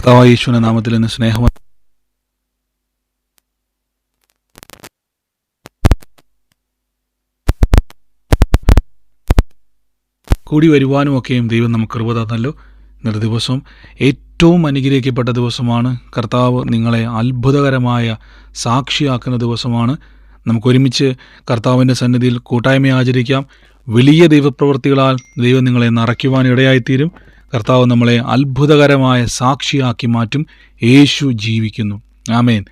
കർത്താവായ യേശുവിന്റെ നാമത്തിൽ നിന്ന് സ്നേഹം കൂടി വരുവാനുമൊക്കെയും ദൈവം നമുക്ക് കൃപ തന്നല്ലോ. ഇന്നത്തെ ദിവസം ഏറ്റവും അനുഗ്രഹിക്കപ്പെട്ട ദിവസമാണ്. കർത്താവ് നിങ്ങളെ അത്ഭുതകരമായ സാക്ഷിയാക്കുന്ന ദിവസമാണ്. നമുക്കൊരുമിച്ച് കർത്താവിന്റെ സന്നിധിയിൽ കൂട്ടായ്മ ആചരിക്കാം. വലിയ ദൈവപ്രവൃത്തികളാൽ ദൈവം നിങ്ങളെ നിറയ്ക്കുവാൻ ഇടയായിത്തീരും. കർത്താവ് നമ്മളെ അത്ഭുതകരമായ സാക്ഷിയാക്കി മാറ്റും. യേശു ജീവിക്കുന്നു. ആമേൻ.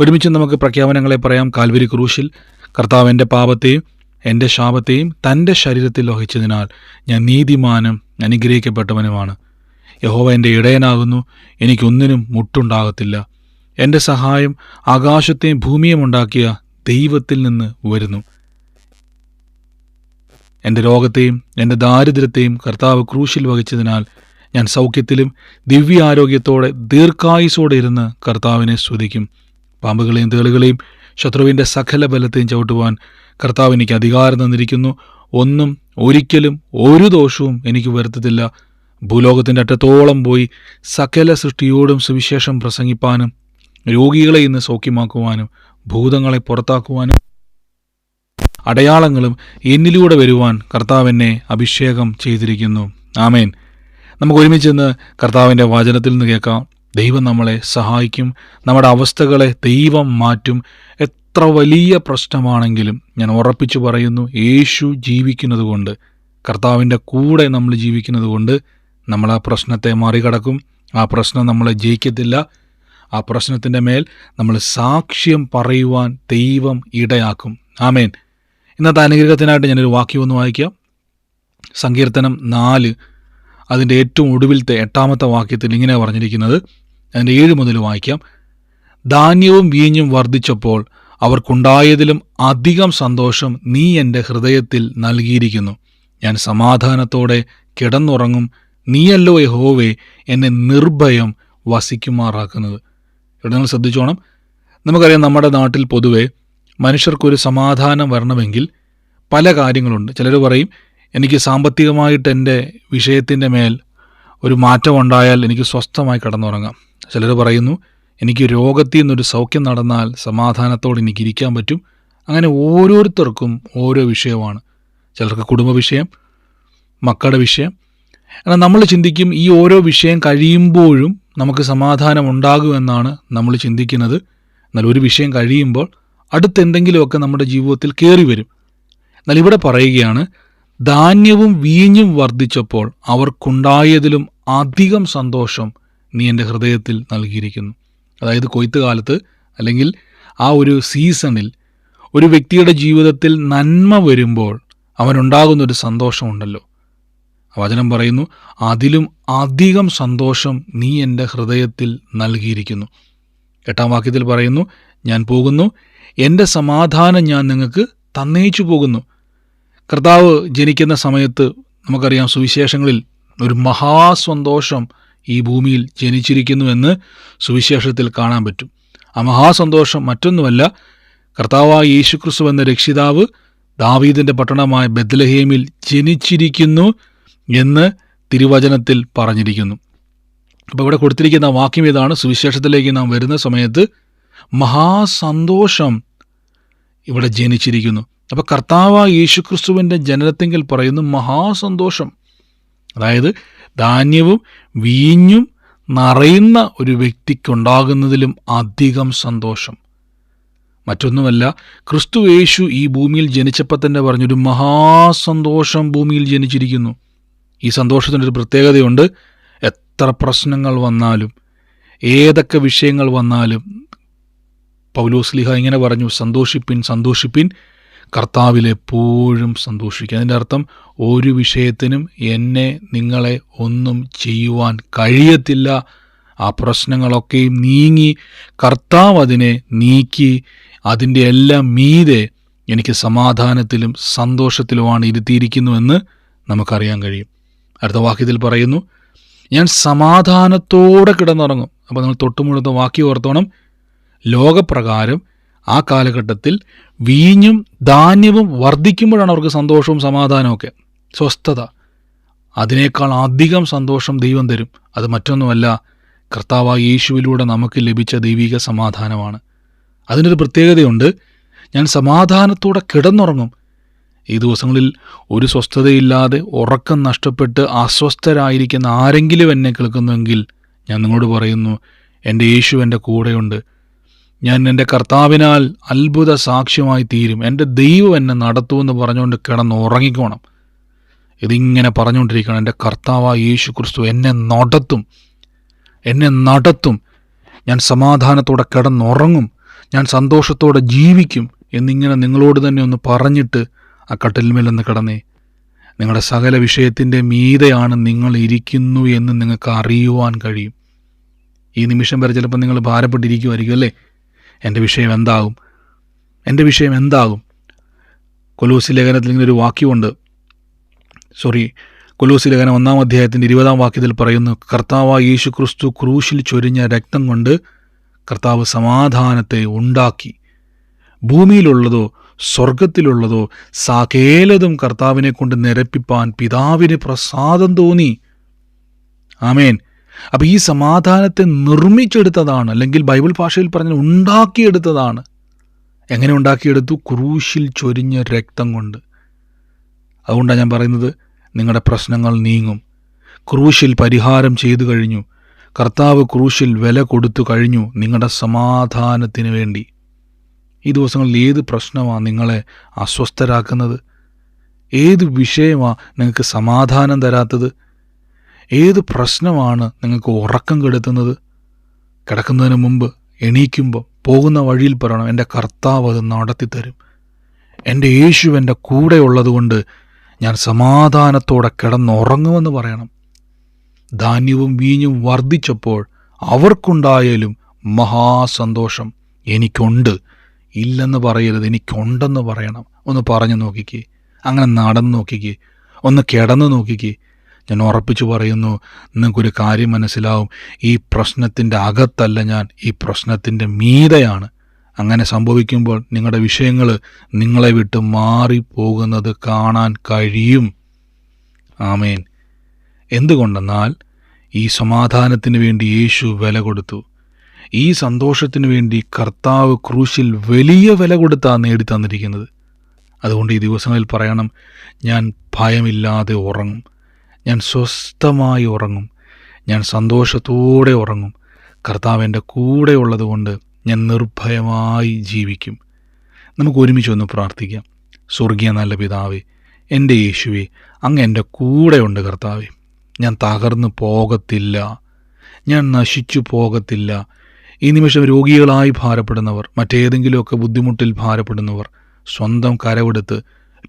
ഒരുമിച്ച് നമുക്ക് പ്രഖ്യാപനങ്ങളെ പറയാം. കാൽവരി ക്രൂശിൽ കർത്താവ് എന്റെ പാപത്തെയും എന്റെ ശാപത്തെയും തന്റെ ശരീരത്തിൽ വഹിച്ചതിനാൽ ഞാൻ നീതിമാനും അനുഗ്രഹിക്കപ്പെട്ടവനുമാണ്. യഹോവ എന്റെ ഇടയനാകുന്നു. എനിക്കൊന്നിനും മുട്ടുണ്ടാകത്തില്ല. എന്റെ സഹായം ആകാശത്തെയും ഭൂമിയും ഉണ്ടാക്കിയ ദൈവത്തിൽ നിന്ന് വരുന്നു. എന്റെ രോഗത്തെയും എന്റെ ദാരിദ്ര്യത്തെയും കർത്താവ് ക്രൂശിൽ വഹിച്ചതിനാൽ ഞാൻ സൗഖ്യത്തിലും ദിവ്യ ആരോഗ്യത്തോടെ ദീർഘായുസോടെ ഇരുന്ന് കർത്താവിനെ സ്തുതിക്കും. പാമ്പുകളെയും തേളുകളെയും ശത്രുവിന്റെ സകല ബലത്തെയും ചവിട്ടുവാൻ കർത്താവ് എനിക്ക് അധികാരം തന്നിരിക്കുന്നു. ഒന്നും ഒരിക്കലും ഒരു ദോഷവും എനിക്ക് വരുത്തത്തില്ല. ഭൂലോകത്തിന്റെ അറ്റത്തോളം പോയി സകല സൃഷ്ടിയോടും സുവിശേഷം പ്രസംഗിപ്പാനും രോഗികളെ ഇന്ന് സൗഖ്യമാക്കുവാനും ഭൂതങ്ങളെ പുറത്താക്കുവാനും അടയാളങ്ങളും എന്നിലൂടെ വരുവാൻ കർത്താവ് എന്നെ അഭിഷേകം ചെയ്തിരിക്കുന്നു. ആമേൻ. നമുക്ക് ഒരുമിച്ച് ഇന്ന് കർത്താവിന്റെ വചനത്തിൽ നിന്ന് കേൾക്കാം. ദൈവം നമ്മളെ സഹായിക്കും. നമ്മുടെ അവസ്ഥകളെ ദൈവം മാറ്റും. എത്ര വലിയ പ്രശ്നമാണെങ്കിലും ഞാൻ ഉറപ്പിച്ചു പറയുന്നു യേശു ജീവിക്കുന്നത് കൊണ്ട് കർത്താവിന്റെ കൂടെ നമ്മൾ ജീവിക്കുന്നത് കൊണ്ട് നമ്മൾ ആ പ്രശ്നത്തെ മറികടക്കും. ആ പ്രശ്നം നമ്മളെ ജയിക്കത്തില്ല. ആ പ്രശ്നത്തിന്റെ മേൽ നമ്മൾ സാക്ഷ്യം പറയുവാൻ ദൈവം ഇടയാക്കും. ആമേൻ. ഇന്നത്തെ അനുഗ്രഹത്തിനായിട്ട് ഞാനൊരു വാക്യം ഒന്ന് വായിക്കാം. സങ്കീർത്തനം നാല്. അതിന്റെ ഏറ്റവും ഒടുവിലത്തെ എട്ടാമത്തെ വാക്യത്തിൽ ഇങ്ങനെ പറഞ്ഞിരിക്കുന്നത്. അതിന്റെ ഏഴ് മുതൽ വായിക്കാം. ധാന്യവും വീഞ്ഞും വർദ്ധിച്ചപ്പോൾ അവർക്കുണ്ടായതിലും അധികം സന്തോഷം നീ എന്റെ ഹൃദയത്തിൽ നൽകിയിരിക്കുന്നു. ഞാൻ സമാധാനത്തോടെ കിടന്നുറങ്ങും. നീയല്ലോ യഹോവേ എന്നെ നിർഭയം വസിക്കുമാറാക്കുന്നത്. ഇവിടെ നിങ്ങൾ ശ്രദ്ധിച്ചോണം. നമുക്കറിയാം നമ്മുടെ നാട്ടിൽ പൊതുവെ മനുഷ്യർക്കൊരു സമാധാനം വരണമെങ്കിൽ പല കാര്യങ്ങളുണ്ട്. ചിലർ പറയും എനിക്ക് സാമ്പത്തികമായിട്ട് എന്റെ വിഷയത്തിന്റെ മേൽ ഒരു മാറ്റം ഉണ്ടായാൽ എനിക്ക് സ്വസ്ഥമായി കടന്നുറങ്ങാം. ചിലർ പറയുന്നു എനിക്ക് രോഗത്തിൽ നിന്നൊരു സൗഖ്യം നടന്നാൽ സമാധാനത്തോടെ എനിക്ക് ഇരിക്കാൻ പറ്റും. അങ്ങനെ ഓരോരുത്തർക്കും ഓരോ വിഷയമാണ്. ചിലർക്ക് കുടുംബ വിഷയം മക്കളുടെ വിഷയം. എന്നാൽ നമ്മൾ ചിന്തിക്കും ഈ ഓരോ വിഷയം കഴിയുമ്പോഴും നമുക്ക് സമാധാനം ഉണ്ടാകുമെന്നാണ് നമ്മൾ ചിന്തിക്കുന്നത്. എന്നാൽ ഒരു വിഷയം കഴിയുമ്പോൾ അടുത്തെന്തെങ്കിലുമൊക്കെ നമ്മുടെ ജീവിതത്തിൽ കയറി വരും. എന്നാൽ ഇവിടെ പറയുകയാണ് ധാന്യവും വീഞ്ഞും വർദ്ധിച്ചപ്പോൾ അവർക്കുണ്ടായതിലും അധികം സന്തോഷം നീ എന്റെ ഹൃദയത്തിൽ നൽകിയിരിക്കുന്നു. അതായത് കൊയ്ത്ത് കാലത്ത് അല്ലെങ്കിൽ ആ ഒരു സീസണിൽ ഒരു വ്യക്തിയുടെ ജീവിതത്തിൽ നന്മ വരുമ്പോൾ അവനുണ്ടാകുന്നൊരു സന്തോഷമുണ്ടല്ലോ. വചനം പറയുന്നു അതിലും അധികം സന്തോഷം നീ എന്റെ ഹൃദയത്തിൽ നൽകിയിരിക്കുന്നു. എട്ടാം വാക്യത്തിൽ പറയുന്നു ഞാൻ പോകുന്നു എന്റെ സമാധാനം ഞാൻ നിങ്ങൾക്ക് തന്നയിച്ചു പോകുന്നു. കർത്താവ് ജനിക്കുന്ന സമയത്ത് നമുക്കറിയാം സുവിശേഷങ്ങളിൽ ഒരു മഹാസന്തോഷം ഈ ഭൂമിയിൽ ജനിച്ചിരിക്കുന്നുവെന്ന് സുവിശേഷത്തിൽ കാണാൻ പറ്റും. ആ മഹാസന്തോഷം മറ്റൊന്നുമല്ല കർത്താവായ യേശുക്രിസ്തു എന്ന രക്ഷിതാവ് ദാവീദിന്റെ പട്ടണമായ ബദ്ലഹേമിൽ ജനിച്ചിരിക്കുന്നു എന്ന് തിരുവചനത്തിൽ പറഞ്ഞിരിക്കുന്നു. അപ്പോൾ ഇവിടെ കൊടുത്തിരിക്കുന്ന വാക്യം ഇതാണ്. സുവിശേഷത്തിലേക്ക് നാം വരുന്ന സമയത്ത് മഹാസന്തോഷം ഇവിടെ ജനിച്ചിരിക്കുന്നു. അപ്പോൾ കർത്താവ് യേശുക്രിസ്തുവിന്റെ ജനനത്തെങ്കിൽ പറയുന്നു മഹാസന്തോഷം. അതായത് ധാന്യവും വീഞ്ഞും നിറയുന്ന ഒരു വ്യക്തിക്കുണ്ടാകുന്നതിലും അധികം സന്തോഷം. മറ്റൊന്നുമല്ല ക്രിസ്തു യേശു ഈ ഭൂമിയിൽ ജനിച്ചപ്പോൾ തന്നെ പറഞ്ഞൊരു മഹാസന്തോഷം ഭൂമിയിൽ ജനിച്ചിരിക്കുന്നു. ഈ സന്തോഷത്തിനൊരു പ്രത്യേകതയുണ്ട്. എത്ര പ്രശ്നങ്ങൾ വന്നാലും ഏതൊക്കെ വിഷയങ്ങൾ വന്നാലും പൗലോസ്ലിഹ ഇങ്ങനെ പറഞ്ഞു സന്തോഷിപ്പിൻ സന്തോഷിപ്പിൻ. കർത്താവിൽ എപ്പോഴും സന്തോഷിക്കുക അതിന്റെ അർത്ഥം ഒരു വിഷയത്തിനും എന്നെ നിങ്ങളെ ഒന്നും ചെയ്യുവാൻ കഴിയത്തില്ല. ആ പ്രശ്നങ്ങളൊക്കെയും നീങ്ങി കർത്താവ് അതിനെ നീക്കി അതിന്റെ എല്ലാം മീതെ എനിക്ക് സമാധാനത്തിലും സന്തോഷത്തിലുമാണ് ഇരുത്തിയിരിക്കുന്നുവെന്ന് നമുക്കറിയാൻ കഴിയും. അടുത്ത വാക്യത്തിൽ പറയുന്നു ഞാൻ സമാധാനത്തോടെ കിടന്നുറങ്ങും. അപ്പോൾ നിങ്ങൾ തൊട്ടുമുഴുത്ത വാക്യം ഓർത്തോണം ലോകപ്രകാരം ആ കാലഘട്ടത്തിൽ വീഞ്ഞും ധാന്യവും വർദ്ധിക്കുമ്പോഴാണ് അവർക്ക് സന്തോഷവും സമാധാനമൊക്കെ സ്വസ്ഥത. അതിനേക്കാൾ അധികം സന്തോഷം ദൈവം തരും. അത് മറ്റൊന്നുമല്ല കർത്താവായ യേശുവിലൂടെ നമുക്ക് ലഭിച്ച ദൈവിക സമാധാനമാണ്. അതിനൊരു പ്രത്യേകതയുണ്ട് ഞാൻ സമാധാനത്തോടെ കിടന്നുറങ്ങും. ഈ ദിവസങ്ങളിൽ ഒരു സ്വസ്ഥതയില്ലാതെ ഉറക്കം നഷ്ടപ്പെട്ട് അസ്വസ്ഥരായിരിക്കുന്ന ആരെങ്കിലും എന്നെ കേൾക്കുന്നുവെങ്കിൽ ഞാൻ നിങ്ങളോട് പറയുന്നു എന്റെ യേശു എന്റെ കൂടെയുണ്ട്. ഞാൻ എന്റെ കർത്താവിനാൽ അത്ഭുത സാക്ഷ്യമായി തീരും. എന്റെ ദൈവം എന്നെ നടത്തുമെന്ന് പറഞ്ഞുകൊണ്ട് കിടന്ന് ഉറങ്ങിക്കോണം. ഇതിങ്ങനെ പറഞ്ഞുകൊണ്ടിരിക്കണം എന്റെ കർത്താവായ യേശു ക്രിസ്തു എന്നെ നടത്തും. എന്നെ നടത്തും. ഞാൻ സമാധാനത്തോടെ കിടന്നുറങ്ങും ഞാൻ സന്തോഷത്തോടെ ജീവിക്കും എന്നിങ്ങനെ നിങ്ങളോട് തന്നെ ഒന്ന് പറഞ്ഞിട്ട് ആ കട്ടിൽമേലൊന്ന് കിടന്നേ. നിങ്ങളുടെ സകല വിഷയത്തിന്റെ മീതെയാണ് നിങ്ങൾ ഇരിക്കുന്നു എന്ന് നിങ്ങൾക്ക് അറിയുവാൻ കഴിയും. ഈ നിമിഷം വരെ ചിലപ്പോൾ നിങ്ങൾ ഭാരപ്പെട്ടിരിക്കുമായിരിക്കും അല്ലേ? എന്റെ വിഷയം എന്താകും? എന്റെ വിഷയം എന്താകും? കൊലൂസി ലേഖനത്തിൽ ഇങ്ങനെ ഒരു വാക്യമുണ്ട്. സോറി കൊലൂസി ലേഖനം ഒന്നാം അധ്യായത്തിന്റെ ഇരുപതാം വാക്യത്തിൽ പറയുന്നു കർത്താവ് യേശു ക്രിസ്തു ക്രൂശിൽ ചൊരിഞ്ഞ രക്തം കൊണ്ട് കർത്താവ് സമാധാനത്തെ ഉണ്ടാക്കി. ഭൂമിയിലുള്ളതോ സ്വർഗത്തിലുള്ളതോ സകേലതും കർത്താവിനെ കൊണ്ട് നിരപ്പിപ്പാൻ പിതാവിന് പ്രസാദം തോന്നി. ആമേൻ. അപ്പം ഈ സമാധാനത്തെ നിർമ്മിച്ചെടുത്തതാണ് അല്ലെങ്കിൽ ബൈബിൾ ഭാഷയിൽ പറഞ്ഞ ഉണ്ടാക്കിയെടുത്തതാണ്. എങ്ങനെ ഉണ്ടാക്കിയെടുത്തു? ക്രൂശിൽ ചൊരിഞ്ഞ രക്തം കൊണ്ട്. അതുകൊണ്ടാണ് ഞാൻ പറയുന്നത് നിങ്ങളുടെ പ്രശ്നങ്ങൾ നീങ്ങും. ക്രൂശിൽ പരിഹാരം ചെയ്തു കഴിഞ്ഞു. കർത്താവ് ക്രൂശിൽ വില കൊടുത്തു കഴിഞ്ഞു നിങ്ങളുടെ സമാധാനത്തിന് വേണ്ടി. ഈ ദിവസങ്ങളിൽ ഏത് പ്രശ്നമാണ് നിങ്ങളെ അസ്വസ്ഥരാക്കുന്നത്? ഏത് വിഷയമാണ് നിങ്ങൾക്ക് സമാധാനം തരാത്തത്? ഏത് പ്രശ്നമാണ് നിങ്ങൾക്ക് ഉറക്കം കെടുത്തുന്നത്? കിടക്കുന്നതിന് മുമ്പ് എണീക്കുമ്പോൾ പോകുന്ന വഴിയിൽ പറയണം എന്റെ കർത്താവ് അത് നടത്തിത്തരും. എന്റെ യേശു എന്റെ കൂടെ ഉള്ളതുകൊണ്ട് ഞാൻ സമാധാനത്തോടെ കിടന്നുറങ്ങുമെന്ന് പറയണം. ധാന്യവും വീഞ്ഞും വർദ്ധിച്ചപ്പോൾ അവർക്കുണ്ടായാലും മഹാസന്തോഷം എനിക്കുണ്ട്. ഇല്ലെന്ന് പറയരുത് എനിക്കുണ്ടെന്ന് പറയണം. ഒന്ന് പറഞ്ഞു നോക്കിക്കേ. അങ്ങനെ നടന്നു നോക്കിക്കേ. ഒന്ന് കിടന്നു നോക്കിക്കേ. ഞാൻ ഉറപ്പിച്ചു പറയുന്നു നിങ്ങൾക്കൊരു കാര്യം മനസ്സിലാവും. ഈ പ്രശ്നത്തിന്റെ അകത്തല്ല ഞാൻ ഈ പ്രശ്നത്തിന്റെ മീതയാണ്. അങ്ങനെ സംഭവിക്കുമ്പോൾ നിങ്ങളുടെ വിഷയങ്ങൾ നിങ്ങളെ വിട്ട് മാറിപ്പോകുന്നത് കാണാൻ കഴിയും. ആമേൻ. എന്തുകൊണ്ടെന്നാൽ ഈ സമാധാനത്തിന് വേണ്ടി യേശു വില കൊടുത്തു. ഈ സന്തോഷത്തിന് വേണ്ടി കർത്താവ് ക്രൂശിൽ വലിയ വില കൊടുത്താണ് നേടി തന്നിരിക്കുന്നത് അതുകൊണ്ട് ഈ ദിവസങ്ങളിൽ പറയണം ഞാൻ ഭയമില്ലാതെ ഉറങ്ങും. ഞാൻ സ്വസ്ഥമായി ഉറങ്ങും. ഞാൻ സന്തോഷത്തോടെ ഉറങ്ങും. കർത്താവ് എന്റെ കൂടെ ഉള്ളതുകൊണ്ട് ഞാൻ നിർഭയമായി ജീവിക്കും. നമുക്ക് ഒരുമിച്ച് ഒന്ന് പ്രാർത്ഥിക്കാം. സ്വർഗീയ നല്ല പിതാവേ എന്റെ യേശുവേ അങ്ങ് എന്റെ കൂടെയുണ്ട് കർത്താവേ. ഞാൻ തകർന്നു പോകത്തില്ല. ഞാൻ നശിച്ചു പോകത്തില്ല. ഈ നിമിഷം രോഗികളായി ഭാരപ്പെടുന്നവർ മറ്റേതെങ്കിലുമൊക്കെ ബുദ്ധിമുട്ടിൽ ഭാരപ്പെടുന്നവർ സ്വന്തം കരവെടുത്ത്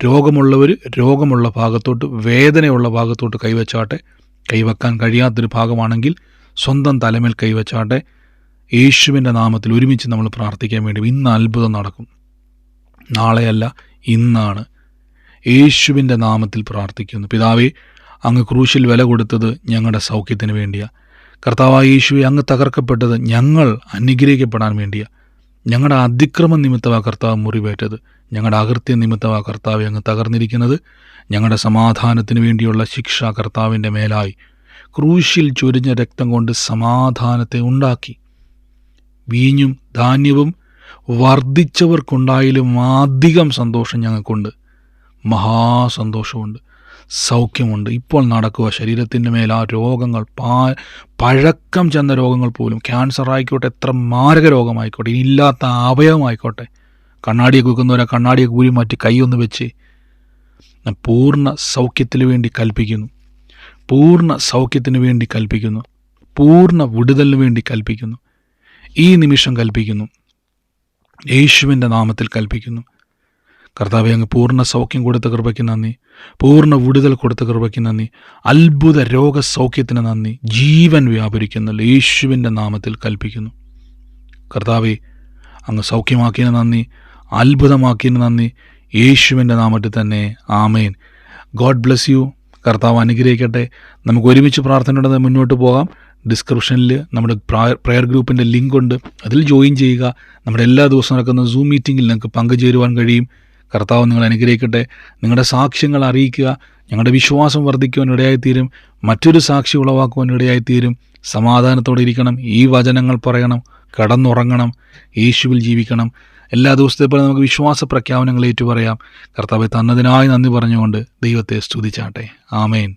രോഗമുള്ളവർ രോഗമുള്ള ഭാഗത്തോട്ട് വേദനയുള്ള ഭാഗത്തോട്ട് കൈവച്ചാട്ടെ. കൈവെക്കാൻ കഴിയാത്തൊരു ഭാഗമാണെങ്കിൽ സ്വന്തം തലമേൽ കൈവച്ചാട്ടെ. യേശുവിന്റെ നാമത്തിൽ ഒരുമിച്ച് നമ്മൾ പ്രാർത്ഥിക്കാൻ വേണ്ടി ഇന്ന് അത്ഭുതം നടക്കും. നാളെയല്ല ഇന്നാണ്. യേശുവിന്റെ നാമത്തിൽ പ്രാർത്ഥിക്കുന്നു. പിതാവേ അങ്ങ് ക്രൂശിൽ വില കൊടുത്തത് ഞങ്ങളുടെ സൗഖ്യത്തിന് വേണ്ടിയാണ് കർത്താവായ യേശുവെ അങ്ങ് തകർക്കപ്പെട്ടത് ഞങ്ങൾ അനുഗ്രഹിക്കപ്പെടാൻ വേണ്ടിയാണ് ഞങ്ങളുടെ അതിക്രമ നിമിത്തമാണ് കർത്താവ് മുറിവേറ്റത്. ഞങ്ങളുടെ അകൃത്യ നിമിത്തമാ കർത്താവ് അങ്ങ് തകർന്നിരിക്കുന്നത്. ഞങ്ങളുടെ സമാധാനത്തിന് വേണ്ടിയുള്ള ശിക്ഷ കർത്താവിന്റെ മേലായി ക്രൂശിൽ ചൊരിഞ്ഞ രക്തം കൊണ്ട് സമാധാനത്തെ ഉണ്ടാക്കി. വീഞ്ഞും ധാന്യവും വർദ്ധിച്ചവർക്കുണ്ടായാലും അധികം സന്തോഷം ഞങ്ങൾക്കുണ്ട്. മഹാസന്തോഷമുണ്ട്. സൗഖ്യമുണ്ട്. ഇപ്പോൾ നടക്കുക. ശരീരത്തിന്റെ മേൽ ആ രോഗങ്ങൾ പാ പഴക്കം ചെന്ന രോഗങ്ങൾ പോലും ക്യാൻസർ ആയിക്കോട്ടെ എത്ര മാരക രോഗമായിക്കോട്ടെ ഇല്ലാത്ത അവയവമായിക്കോട്ടെ കണ്ണാടിയെ കുക്കുന്നവരെ കണ്ണാടിയെ കൂലി മാറ്റി കൈയൊന്ന് വെച്ച് പൂർണ സൗഖ്യത്തിന് വേണ്ടി കൽപ്പിക്കുന്നു. പൂർണ സൗഖ്യത്തിന് വേണ്ടി കൽപ്പിക്കുന്നു. പൂർണ വിടുതലിന് വേണ്ടി കൽപ്പിക്കുന്നു. ഈ നിമിഷം കൽപ്പിക്കുന്നു. യേശുവിന്റെ നാമത്തിൽ കൽപ്പിക്കുന്നു. കർത്താവെ അങ്ങ് പൂർണ സൗഖ്യം കൊടുത്ത കൃപയ്ക്ക് നന്ദി. പൂർണ വിടുതൽ കൊടുത്ത കൃപയ്ക്ക് നന്ദി. അത്ഭുത രോഗസൗഖ്യത്തിന് നന്ദി. ജീവൻ വ്യാപരിക്കുന്ന യേശുവിന്റെ നാമത്തിൽ കൽപ്പിക്കുന്നു. കർത്താവെ അങ്ങ് സൗഖ്യമാക്കിയതിന് നന്ദി. അത്ഭുതമാക്കിയതിന് നന്ദി. യേശുവിന്റെ നാമത്തിൽ തന്നെ. ആമേൻ. God bless you. കർത്താവ് അനുഗ്രഹിക്കട്ടെ. നമുക്ക് ഒരുമിച്ച് പ്രാർത്ഥനയുടെ മുന്നോട്ട് പോകാം. ഡിസ്ക്രിപ്ഷനിൽ നമ്മുടെ പ്രയർ ഗ്രൂപ്പിന്റെ ലിങ്ക് ഉണ്ട്. അതിൽ ജോയിൻ ചെയ്യുക. നമ്മുടെ എല്ലാ ദിവസവും നടക്കുന്ന സൂം മീറ്റിങ്ങിൽ നിങ്ങൾക്ക് പങ്കുചേരുവാൻ കഴിയും. കർത്താവ് നിങ്ങൾ അനുഗ്രഹിക്കട്ടെ. നിങ്ങളുടെ സാക്ഷ്യങ്ങൾ അറിയിക്കുക. ഞങ്ങളുടെ വിശ്വാസം വർദ്ധിക്കുവാൻ ഇടയായിത്തീരും. മറ്റൊരു സാക്ഷി ഉളവാക്കുവാൻ ഇടയായിത്തീരും. സമാധാനത്തോടെ ഇരിക്കണം. ഈ വചനങ്ങൾ പറയണം. കടന്നുറങ്ങണം. യേശുവിൽ ജീവിക്കണം. എല്ലാ ദിവസത്തെ പോലെ നമുക്ക് വിശ്വാസ പ്രഖ്യാപനങ്ങൾ ഏറ്റു പറയാം കർത്താവെ തന്നതിനായി നന്ദി പറഞ്ഞുകൊണ്ട് ദൈവത്തെ സ്തുതിച്ചാട്ടെ. ആമേൻ.